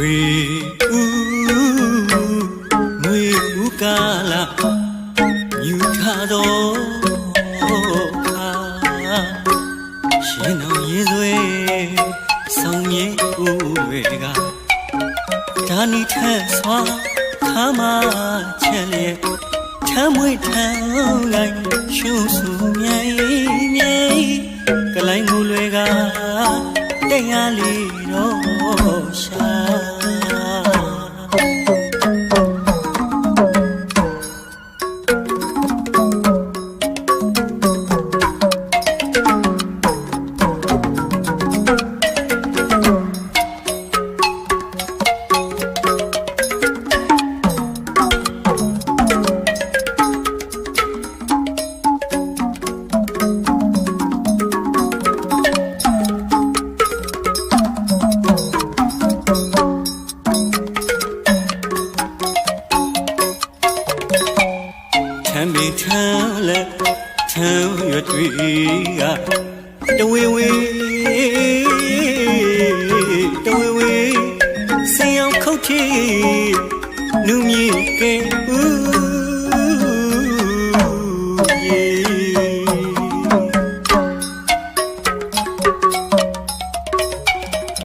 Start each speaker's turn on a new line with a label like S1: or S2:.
S1: ွေဦးငွေဦးကလာယူခါတော့ခါရှင်တော်ရေဆွေဆောင်မြေဦးတွေကဒါနီထက်စွာခါမချက်လျက်ထမ်းမွေထမ်းလိုက်ရှုဆူမြိုင်မြိုင်ကလိုင်းငူလွယ်ကတရားလေးတော့ရှာ မ်းမိထမ်းလက်ထမ်းရွတ်တွေကတဝေဝေတဝေဝေဆင်အောင်ခုတ်ချီနူမြင့်ကဲဦး